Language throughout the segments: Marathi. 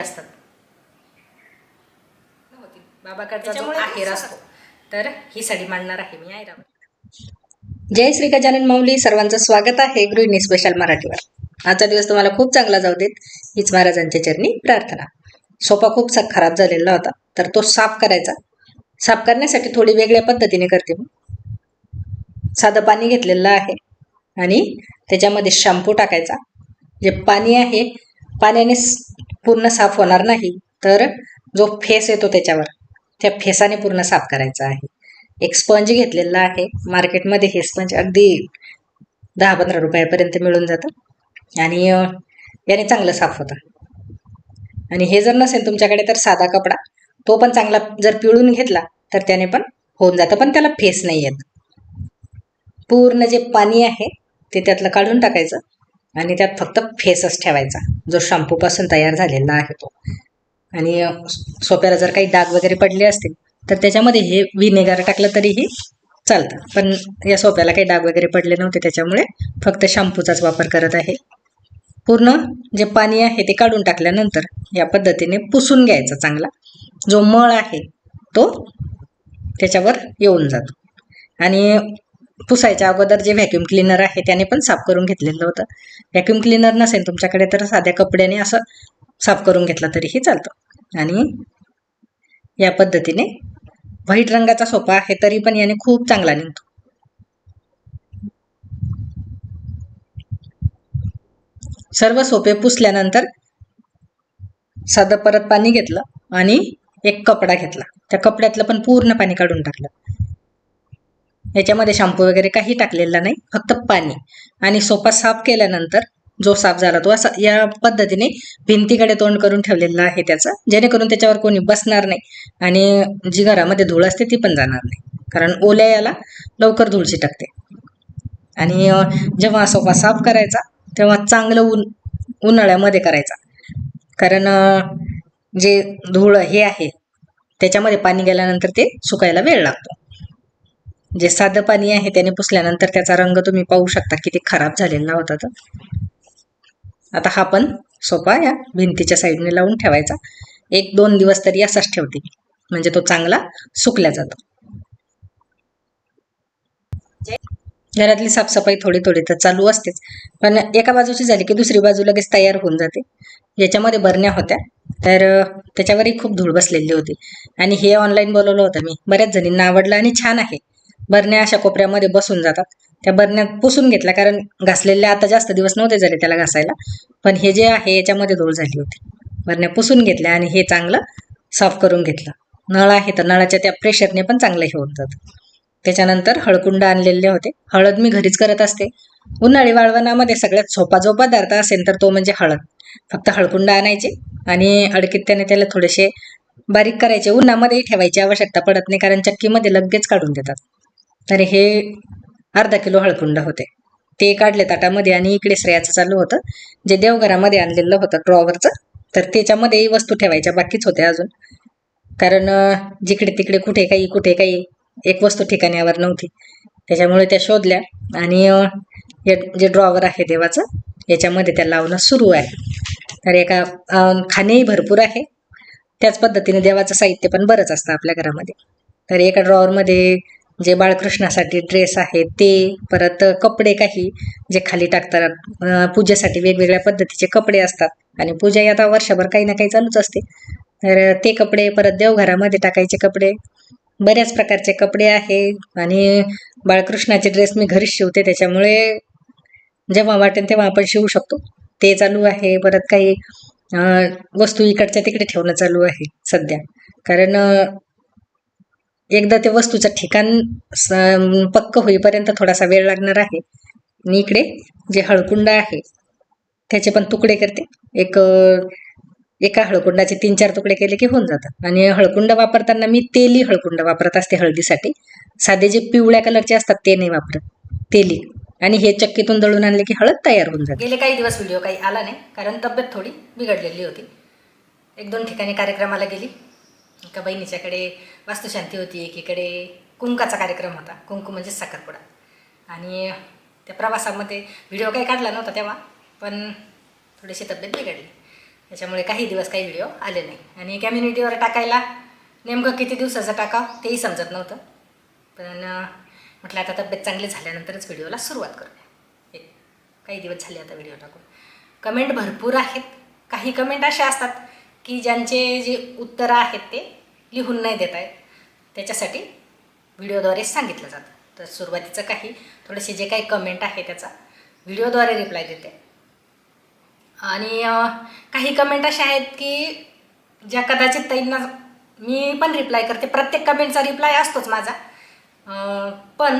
असतात. बाबाकडचा जो आहेर असतो. तर ही साडी मांडणार आहे मी आयरावर जय श्री गजानन माऊली सर्वांचं स्वागत आहे गृहिणी स्पेशल मराठीवर. आजचा दिवस तुम्हाला खूप चांगला जाऊ देत. हीच महाराजांच्या चरणी प्रार्थना. सोफा खूप सा खराब झालेला होता तर तो साफ करायचा. साफ करण्यासाठी थोडी वेगळ्या पद्धतीने करते मी. साधं पाणी घेतलेलं आहे आणि त्याच्यामध्ये शॅम्पू टाकायचा. जे पाणी आहे पाण्याने पूर्ण साफ होणार नाही तर जो फेस येतो त्याच्यावर त्या फेसाने पूर्ण साफ करायचा आहे. एक स्पंज घेतलेला आहे. मार्केटमध्ये हे स्पंज अगदी दहा पंधरा रुपयापर्यंत मिळून जातं. आणि याने चांगलं साफ होतं. आणि हे जर नसेल तुमच्याकडे तर साधा कपडा तो पण चांगला जर पिळून घेतला तर त्याने पण होऊन जातं. पण त्याला फेस नाही येत. पूर्ण जे पाणी आहे ते त्यातलं काढून टाकायचं. आणि त्यात फक्त फेसच ठेवायचा. जो शॅम्पूपासून तयार झालेला आहे तो. आणि सोप्याला जर काही डाग वगैरे पडले असतील तर त्याच्यामध्ये हे विनेगर टाकलं तरीही चालतं. पण या सोप्याला काही डाग वगैरे पडले नव्हते त्याच्यामुळे फक्त शॅम्पूचाच वापर करत आहे. पूर्ण जे पाणी आहे ते काढून टाकल्यानंतर या पद्धतीने पुसून घ्यायचा चांगला. जो मळ आहे तो त्याच्यावर येऊन जातो. आणि पुसायच्या अगोदर जे व्हॅक्युम क्लीनर आहे त्याने पण साफ करून घेतलेलं होतं. व्हॅक्युम क्लीनर नसेल तुमच्याकडे तर साध्या कपड्याने असं साफ करून घेतला तरीही चालतं. आणि या पद्धतीने व्हाईट रंगाचा सोफा आहे तरी पण याने खूप चांगला निघतो. सर्व सोपे पुसल्यानंतर साधं परत पाणी घेतलं आणि एक कपडा घेतला. त्या कपड्यातलं पण पूर्ण पाणी काढून टाकलं. याच्यामध्ये शॅम्पू वगैरे काही टाकलेला नाही फक्त पाणी. आणि सोफा साफ केल्यानंतर जो साफ झाला तो असा या पद्धतीने भिंतीकडे तोंड करून ठेवलेला आहे त्याचं जेणेकरून त्याच्यावर कोणी बसणार नाही आणि जी घरामध्ये धूळ असते ती पण जाणार नाही. कारण ओल्या याला लवकर धूळ चिटकते आणि जेव्हा सोफा साफ करायचा तेव्हा चांगलं ऊन उन्हाळ्यामध्ये करायचा. कारण जे धूळ हे आहे त्याच्यामध्ये पाणी गेल्यानंतर ते सुकायला वेळ लागतो. जे साधं पाणी आहे त्याने पुसल्यानंतर त्याचा रंग तुम्ही पाहू शकता किती खराब झालेला होता तर आता हा पण सोपा या भिंतीच्या साईडने लावून ठेवायचा. एक दोन दिवस तरी असाच ठेवते म्हणजे तो चांगला सुकल्या जातो. घरातली साफसफाई थोडी थोडी तर चालू असतेच. पण एका बाजूची झाली की दुसरी बाजू लगेच तयार होऊन जाते. याच्यामध्ये बरण्या होत्या. तर त्याच्यावरही खूप धूळ बसलेली होती. आणि हे ऑनलाईन बोलवलं होतं मी. बऱ्याच जणींना आवडलं आणि छान आहे. बरण्या अशा कोपऱ्यामध्ये बसून जातात. त्या बरण्यात पुसून घेतल्या कारण घासलेल्या आता जास्त दिवस नव्हते झाले त्याला घासायला पण हे जे आहे याच्यामध्ये धूळ झाली होती. बरण्या पुसून घेतल्या आणि हे चांगलं साफ करून घेतलं. नळ आहे तर नळाच्या त्या प्रेशरने पण चांगलं हे होत जातं. त्याच्यानंतर हळकुंड आणलेले होते. हळद मी घरीच करत असते. उन्हाळी वाळवणामध्ये सगळ्यात सोपा जो पदार्थ असेल तर तो म्हणजे हळद. फक्त हळकुंड आणायचे आणि अडकीत त्याने त्याला थोडेसे बारीक करायचे. उन्हामध्येही ठेवायची आवश्यकता पडत नाही कारण चक्कीमध्ये लगेच काढून देतात. तर हे अर्धा किलो हळकुंड होते. ते काढले ताटामध्ये आणि इकडे श्रेयाचं चालू होतं. जे देवघरामध्ये आणलेलं होतं ड्रॉवरचं तर त्याच्यामध्येही वस्तू ठेवायच्या बाकीच होत्या अजून. कारण जिकडे तिकडे कुठे काही कुठे काही एक वस्तू ठिकाण्यावर नव्हती. त्याच्यामुळे त्या शोधल्या आणि हे जे ड्रॉवर आहे देवाचं याच्यामध्ये त्या लावणं सुरू आहे. तर एका खाणेही भरपूर आहे. त्याच पद्धतीने देवाचं साहित्य पण बरंच असतं आपल्या घरामध्ये. तर एका ड्रॉवरमध्ये जे बाळकृष्णासाठी ड्रेस आहे ते परत कपडे काही जे खाली टाकतात पूजेसाठी वेगवेगळ्या पद्धतीचे कपडे असतात. आणि पूजा ही आता वर्षभर काही ना काही चालूच असते. तर ते कपडे परत देवघरामध्ये टाकायचे कपडे. बऱ्याच प्रकारचे कपडे आहे आणि बाळकृष्णाचे ड्रेस मी घरीच शिवते. त्याच्यामुळे जेव्हा वाटेल तेव्हा आपण शिवू शकतो. ते चालू आहे. परत काही वस्तू इकडच्या तिकडे ठेवणं चालू आहे सध्या. कारण एकदा ते वस्तूचं ठिकाण स- पक्क होईपर्यंत थोडासा वेळ लागणार आहे. आणि इकडे जे हळकुंड आहे त्याचे पण तुकडे करते. एक एका हळकुंडाचे तीन चार तुकडे केले की होऊन जातात. आणि हळकुंड वापरताना मी तेली हळकुंड वापरत असते हळदीसाठी. साधे जे पिवळ्या कलरचे असतात ते नाही वापरत. तेली. आणि हे चक्कीतून दळून आणले की हळद तयार होऊन जाते. गेले काही दिवस व्हिडिओ काही आला नाही. कारण तब्येत थोडी बिघडलेली होती. एक दोन ठिकाणी कार्यक्रमाला गेली. एका बहिणीच्याकडे वास्तुशांती होती एकीकडे कुंकाचा कार्यक्रम होता कुंकू म्हणजे साखरपुडा. आणि त्या प्रवासामध्ये व्हिडिओ काही काढला नव्हता तेव्हा पण थोडीशी तब्येत बिघडली. त्याच्यामुळे काही दिवस काही व्हिडिओ आले नाही. आणि कम्युनिटीवर टाकायला नेमकं किती दिवसाचं टाकावं तेही समजत नव्हतं. पण म्हटलं आता तब्येत चांगली झाल्यानंतरच व्हिडिओला सुरुवात करूया. एक काही दिवस झाले आता व्हिडिओ टाकून. कमेंट भरपूर आहेत. काही कमेंट अशा असतात की ज्यांचे जे उत्तरं आहेत ते लिहून नाही देत आहेत. त्याच्यासाठी व्हिडिओद्वारे सांगितलं जातं. तर सुरुवातीचं काही थोडेसे जे काही कमेंट आहे त्याचा व्हिडिओद्वारे रिप्लाय देते. आणि काही कमेंट अशा आहेत की ज्या कदाचित ताईंना मी पण रिप्लाय करते. प्रत्येक कमेंटचा रिप्लाय असतोच माझा. पण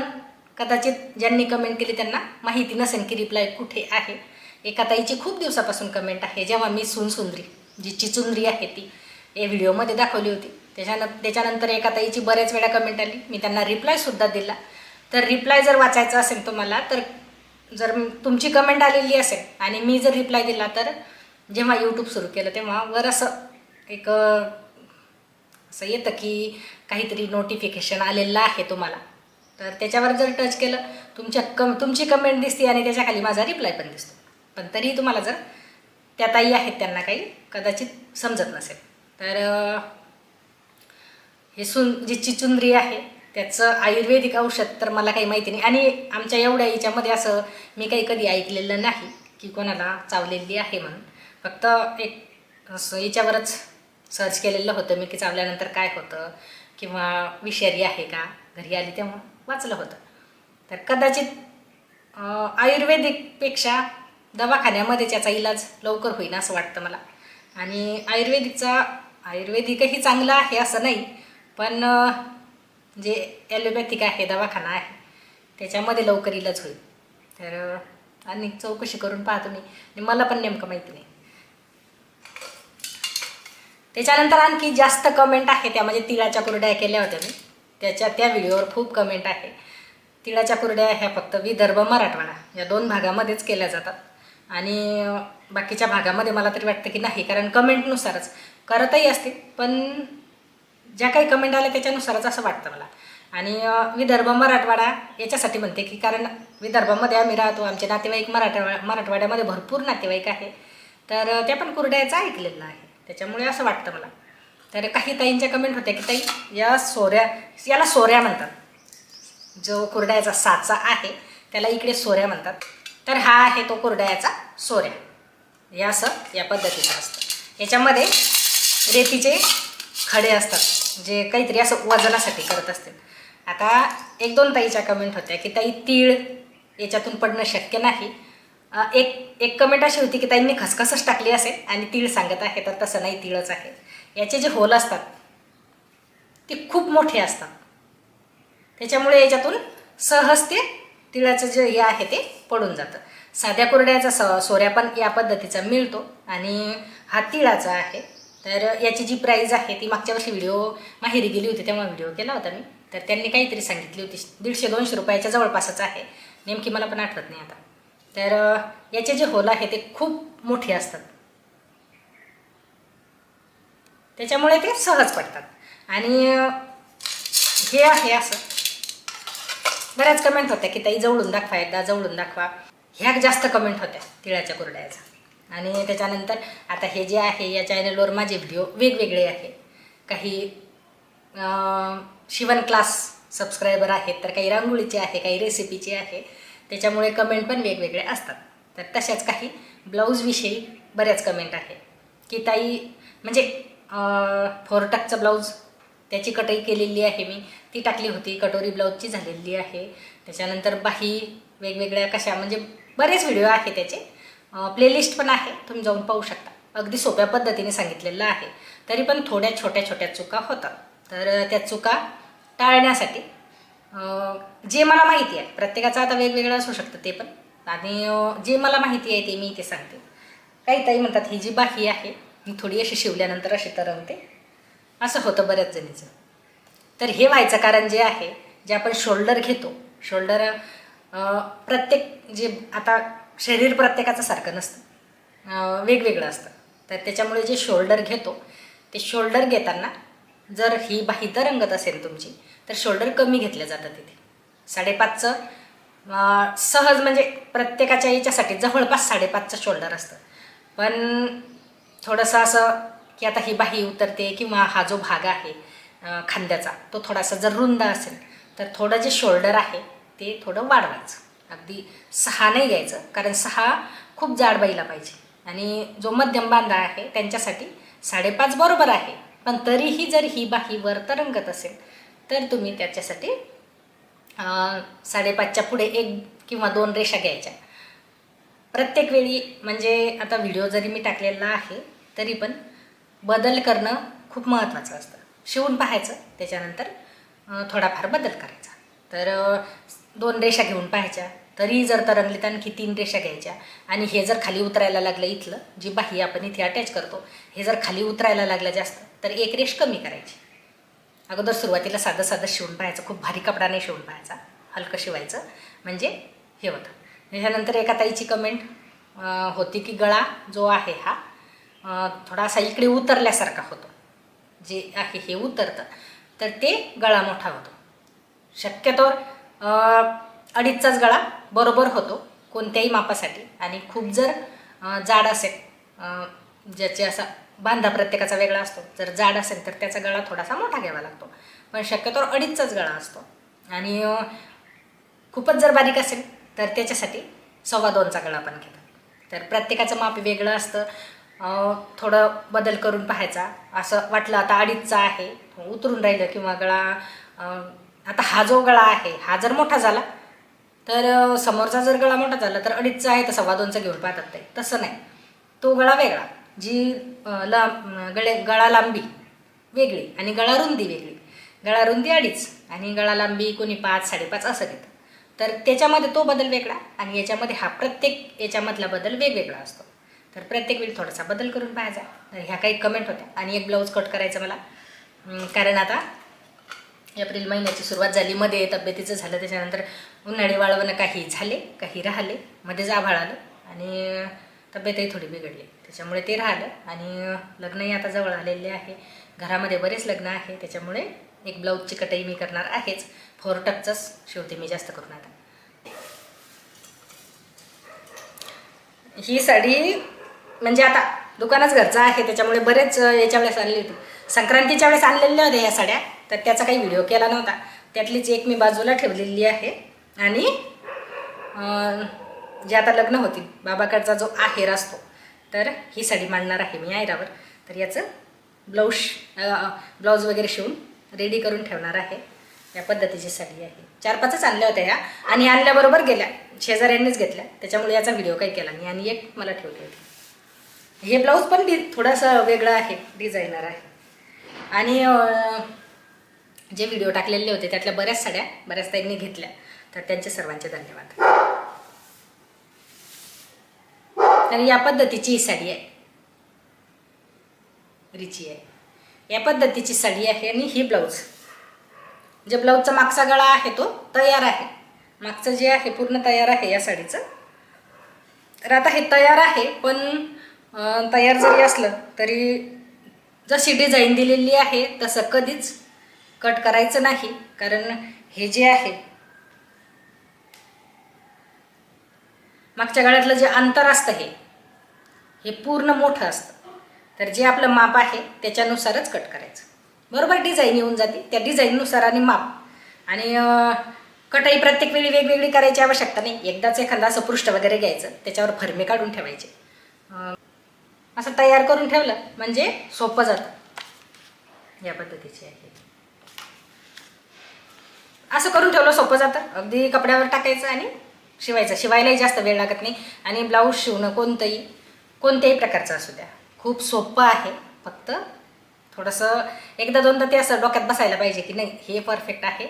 कदाचित ज्यांनी कमेंट केली त्यांना माहिती नसेल की रिप्लाय कुठे आहे. एका ताईची खूप दिवसापासून कमेंट आहे जेव्हा मी सुनसुंदरी जी चिचुंद्री आहे ती या व्हिडिओमध्ये दाखवली होती. त्याच्यान त्याच्यानंतर एका ताईची बऱ्याच वेळा कमेंट आली. मी त्यांना रिप्लायसुद्धा दिला. तर रिप्लाय जर वाचायचा असेल तुम्हाला तर जर तुमची कमेंट आलेली असेल आणि मी जर रिप्लाय दिला तर जेव्हा यूट्यूब सुरू केलं तेव्हा वर असं एक असं येतं की काहीतरी नोटिफिकेशन आलेलं आहे तुम्हाला. तर त्याच्यावर जर टच केलं तुमच्या कम तुमची कमेंट दिसते आणि त्याच्याखाली माझा रिप्लाय पण दिसतो. पण तरीही तुम्हाला जर त्या ताई आहेत त्यांना काही कदाचित समजत नसेल. तर हे सुन जी चिचुंद्री आहे त्याचं आयुर्वेदिक औषध तर मला काही माहिती नाही. आणि आमच्या एवढ्या याच्यामध्ये असं मी काही कधी ऐकलेलं नाही की कोणाला चावलेली आहे म्हणून. फक्त एक असं याच्यावरच सर्च केलेलं होतं मी की चावल्यानंतर काय होतं किंवा विषारी आहे का घरी आली तेव्हा वाचलं होतं. तर कदाचित आयुर्वेदिकपेक्षा दवाखान्यामध्ये त्याचा इलाज लवकर होईन असं वाटतं मला. आणि आयुर्वेदिकचा आयुर्वेदिकही चांगलं आहे असं नाही पण जे ॲलोपॅथिक आहे दवाखाना आहे त्याच्यामध्ये लवकर इलाज होईल. तर आणि चौकशी करून पाहतो मी आणि मला पण नेमकं माहिती नाही. त्याच्यानंतर आणखी जास्त कमेंट आहे त्या म्हणजे तिळाच्या कुरड्या केल्या होत्या मी. त्याच्या त्या व्हिडिओवर खूप कमेंट आहे. तिळाच्या कुरड्या ह्या फक्त विदर्भ मराठवाडा या दोन भागामध्येच केल्या जातात. आणि बाकीच्या भागामध्ये मला तरी वाटतं की नाही कारण कमेंटनुसारच. करतही असतील पण ज्या काही कमेंट आल्या त्याच्यानुसारच असं वाटतं मला. आणि विदर्भ मराठवाडा याच्यासाठी म्हणते की कारण विदर्भामध्ये आम्ही राहतो आमचे नातेवाईक मराठवा मराठवाड्यामध्ये भरपूर नातेवाईक आहे. तर त्या पण कुरड्याचं ऐकलेलं आहे. त्याच्यामुळे असं वाटतं मला. तर काही ताईंच्या कमेंट होत्या की ताई या सोऱ्या याला सोऱ्या म्हणतात. जो कुरड्याचा साचा आहे त्याला इकडे सोऱ्या म्हणतात. तर हा आहे तो कुरड्याचा सोऱ्या. हे असं या पद्धतीचं असतं. याच्यामध्ये रेतीचे खडे असतात जे काहीतरी असं वजनासाठी करत असतील. आता एक दोन ताईच्या कमेंट होत्या की ताई तीळ याच्यातून पडणं शक्य नाही. एक एक कमेंट अशी होती की ताईंनी खसखसच टाकली असेल आणि तीळ सांगत आहे तर तसं नाही तीळच आहे. याचे जे होल असतात ते खूप मोठे असतात. त्याच्यामुळे याच्यातून सहज ते तिळाचं जे हे आहे ते पडून जातं. साध्या कुरड्याचा स सोऱ्या पण या पद्धतीचा मिळतो आणि हा तिळाचा आहे. तर याची जी प्राईज आहे ती मागच्या वर्षी व्हिडिओ माहेरी गेली होती तेव्हा व्हिडिओ केला होता मी. तर त्यांनी काहीतरी सांगितली होती दीडशे दोनशे रुपयाच्या जवळपासच आहे. नेमकी मला पण आठवत नाही आता. तर याचे जे होल आहे ते खूप मोठे असतात. त्याच्यामुळे ते सहज पडतात. आणि हे आहे असं. बऱ्याच कमेंट होत्या की ताई जवळून दाखवा एकदा जवळून दाखवा. ह्या जास्त कमेंट होत्या तिळाच्या कुरड्याचा. आणि त्याच्यानंतर आता हे जे आहे या चॅनलवर माझे व्हिडिओ वेगवेगळे आहे. काही शिवण क्लास सबस्क्रायबर आहेत तर काही रांगोळीचे आहे काही रेसिपीचे आहे. त्याच्यामुळे कमेंट पण वेगवेगळे असतात. तर तशाच काही ब्लाऊजविषयी बऱ्याच कमेंट आहे. की ताई म्हणजे फोर टकचं ब्लाऊज त्याची कटई केलेली आहे मी. ती टाकली होती. कटोरी ब्लाऊजची झालेली आहे. त्याच्यानंतर बाही वेगवेगळ्या कशा म्हणजे बरेच व्हिडिओ आहे त्याचे. प्लेलिस्ट पण आहे. तुम्ही जाऊन पाहू शकता. अगदी सोप्या पद्धतीने सांगितलेलं आहे. तरी पण थोड्या छोट्या छोट्या चुका होतात. तर त्या चुका टाळण्यासाठी जे मला माहिती आहे प्रत्येकाचं आता वेगवेगळं असू शकतं ते पण. आणि जे मला माहिती आहे ते मी इथे सांगते. काही ताई म्हणतात ही जी बाही आहे ही थोडी अशी शिवल्यानंतर अशी तरंगते. असं होतं बऱ्याच जणीचं. तर हे व्हायचं कारण जे आहे जे आपण शोल्डर घेतो शोल्डर प्रत्येक जे आता शरीर प्रत्येकाचं सारखं नसतं. वेगवेगळं असतं. तर त्याच्यामुळे जे शोल्डर घेतो ते शोल्डर घेताना जर ही बाही रंगत असेल तुमची तर शोल्डर कमी घेतलं जातं तिथे साडेपाचचं सहज म्हणजे प्रत्येकाच्या याच्यासाठी जवळपास साडेपाचचं शोल्डर असतं. पण थोडंसं असं की आता ही बाही उतरते किंवा हा जो भाग आहे खांद्याचा तो थोडासा जर रुंद असेल तर थोडं जे शोल्डर आहे ते थोडं वाढवायचं. अगदी सहा नाही घ्यायचं कारण सहा खूप जाड बाईला पाहिजे. आणि जो मध्यम बांधा आहे त्यांच्यासाठी साडेपाच बरोबर आहे. पण तरीही जर ही बाही वर तरंगत असेल तर तुम्ही त्याच्यासाठी साडेपाचच्या पुढे एक किंवा दोन रेषा घ्यायच्या. प्रत्येक वेळी म्हणजे आता व्हिडिओ जरी मी टाकलेला आहे तरी पण बदल करणं खूप महत्त्वाचं असतं. शिवून पाहायचं त्याच्यानंतर थोडाफार बदल करायचा. तर दोन रेषा घेऊन पाहायच्या. तरी जर तरंगली तर आणखी तीन रेषा घ्यायच्या. आणि हे जर खाली उतरायला लागलं इथलं जी बाही आपण इथे अटॅच करतो हे जर खाली उतरायला लागलं जास्त तर एक रेष कमी करायची. अगोदर सुरुवातीला साधं साधं शिवून पाहायचं. खूप भारी कपडा नाही शिवून पाहायचा. हलकं शिवायचं. म्हणजे हे होतं. त्याच्यानंतर एका ताईची कमेंट होती की गळा जो आहे हा थोडासा इकडे उतरल्यासारखा होतो. जे आहे हे उतरतं. तर ते गळा मोठा होतो. शक्यतोवर अडीचचाच गळा बरोबर होतो कोणत्याही मापासाठी. आणि खूप जर जाड असेल ज्याचे असा बांधा प्रत्येकाचा वेगळा असतो. जर जाड असेल तर त्याचा गळा थोडासा मोठा घ्यावा लागतो. पण शक्यतोवर अडीचचाच गळा असतो. आणि खूपच जर बारीक असेल तर त्याच्यासाठी सव्वा दोनचा गळा पण घेतात. तर प्रत्येकाचं माप वेगळं असतं. थोडं बदल करून पाहायचा. असं वाटलं आता अडीचचा आहे. उतरून राहिलं किंवा गळा आता हा जो गळा आहे हा जर मोठा झाला तर समोरचा जर गळा मोठा झाला तर अडीचचा आहे तर सव्वा दोनचा घेऊन पाहतात ते. तसं नाही. तो गळा वेगळा. जी लांब गळे गळा लांबी वेगळी आणि गळा रुंदी वेगळी. गळा रुंदी अडीच आणि गळा लांबी कोणी पाच साडेपाच असं घेतं तर त्याच्यामध्ये तो बदल वेगळा आणि याच्यामध्ये हा प्रत्येक याच्यामधला बदल वेगवेगळा असतो. तर प्रत्येक वेळी थोडासा बदल करून पाहायचा. तर ह्या काही कमेंट होत्या. आणि एक ब्लाऊज कट करायचा मला. कारण आता एप्रिल महिन्याची सुरुवात झाली. मध्ये तब्येतीचं झालं. त्याच्यानंतर उन्हाळी वाळवणं काही झाले काही राहिले. मध्येच आभाळ आलं. आणि तब्येतही थोडी बिघडली. त्याच्यामुळे ते राहिलं. आणि लग्नही आता जवळ आलेले आहे. घरामध्ये बरेच लग्न आहे. त्याच्यामुळे एक ब्लाऊजची कटाई मी करणार आहेच. फोर टक्सच शिवते मी जास्त करून आता. ही साडी म्हणजे आता दुकानच घरचं आहे त्याच्यामुळे बरेच याच्या वेळेस आणली होती. संक्रांतीच्या वेळेस आणलेल्या होत्या ह्या साड्या तर त्याचा काही व्हिडिओ केला नव्हता. त्यातलीच एक मी बाजूला ठेवलेली आहे. आणि जे आता लग्न होतील बाबाकडचा जो आहेर असतो तर ही साडी मांडणार आहे मी आयरावर. तर याचं ब्लाऊज ब्लाऊज वगैरे शिवून रेडी करून ठेवणार आहे. या पद्धतीची साडी आहे. चार पाचच आणल्या होत्या ह्या आणि आणल्याबरोबर गेल्या. शेजाऱ्यांनीच घेतल्या. त्याच्यामुळे याचा व्हिडिओ काही केला नाही. आणि एक मला ठेवली होती. हे ब्लाऊज पण डि थोडासा वेगळा आहे डिझायनर आहे. आणि जे व्हिडिओ टाकलेले होते त्यातल्या बऱ्याच साड्या बऱ्याच ताईंनी घेतल्या. तर त्यांचे सर्वांचे धन्यवाद. आणि या पद्धतीची ही साडी आहे. रिची आहे. या पद्धतीची साडी आहे आणि ही ब्लाऊज. जे ब्लाऊजचा मागचा गळा आहे तो तयार आहे. मागचं जे आहे पूर्ण तयार आहे या साडीचं. तर आता हे तयार आहे पण तयार जरी असलं तरी जशी डिझाईन दिलेली आहे तसं कधीच कट करायचं नाही. कारण हे जे आहे मागच्या गळ्यातलं जे अंतर असतं हे हे पूर्ण मोठं असतं. तर जे आपलं माप आहे त्याच्यानुसारच कट करायचं. बरोबर डिझाईन येऊन जाते. त्या डिझाईननुसार आणि माप. आणि कटाई प्रत्येक वेळी वेगवेगळी करायची आवश्यकता नाही. एकदाच एखादा असं पृष्ठ वगैरे घ्यायचं त्याच्यावर फरमे काढून ठेवायचे. असं तयार करून ठेवलं म्हणजे सोपं जातं. या पद्धतीची आहे असं करून ठेवलं सोपं जातं. अगदी कपड्यावर टाकायचं आणि शिवायचं. शिवायलाही जास्त वेळ लागत नाही. आणि ब्लाऊज शिवणं कोणतंही कोणत्याही प्रकारचं असू द्या. खूप सोपं आहे. फक्त थोडंसं एकदा दोनदा ते असं डोक्यात बसायला पाहिजे की नाही हे परफेक्ट आहे.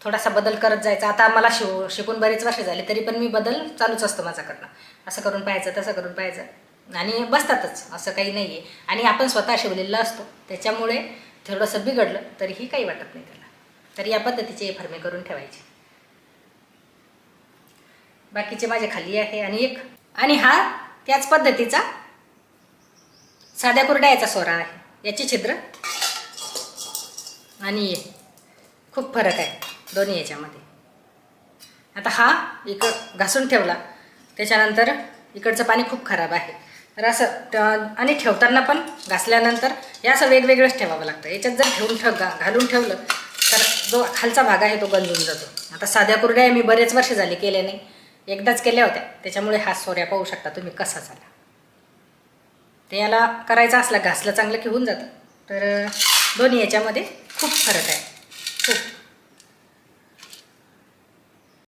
थोडासा बदल करत जायचा. आता मला शिव शिकून बरेच वर्ष झाले तरी पण मी बदल चालूच असतो माझ्याकडनं. असं करून पाहायचं तसं करून पाहायचं. आणि बसतातच असं काही नाही आहे आणि आपण स्वतः शिवलेलं असतो. त्याच्यामुळे थोडंसं बिघडलं तरीही काही वाटत नाही त्याला. तर या पद्धतीचे फरमे करून ठेवायचे. बाकीचे माझे खाली आहे आणि एक. आणि हा त्याच पद्धतीचा साध्या कुरड्याचा सोरा आहे. याची छिद्र आणि हे. खूप फरक आहे दोन्ही याच्यामध्ये. आता हा इकड घासून ठेवला. त्याच्यानंतर इकडचं पाणी खूप खराब आहे. तर असं आणि ठेवताना पण घासल्यानंतर हे असं वेगवेगळंच ठेवावं लागतं. याच्यात जर ठेवून ठेव घा घालून ठेवलं तर जो खालचा भाग आहे तो गंजून जातो. आता साध्या कुरड्या मी बरेच वर्ष झाले केले नाही. एकदाच केल्या होत्या. त्याच्यामुळे हा सोऱ्या पाहू शकता तुम्ही कसा झाला. ते याला करायचा असला घासलं चांगलं की होऊन जातं. तर दोन्ही याच्यामध्ये खूप फरक आहे.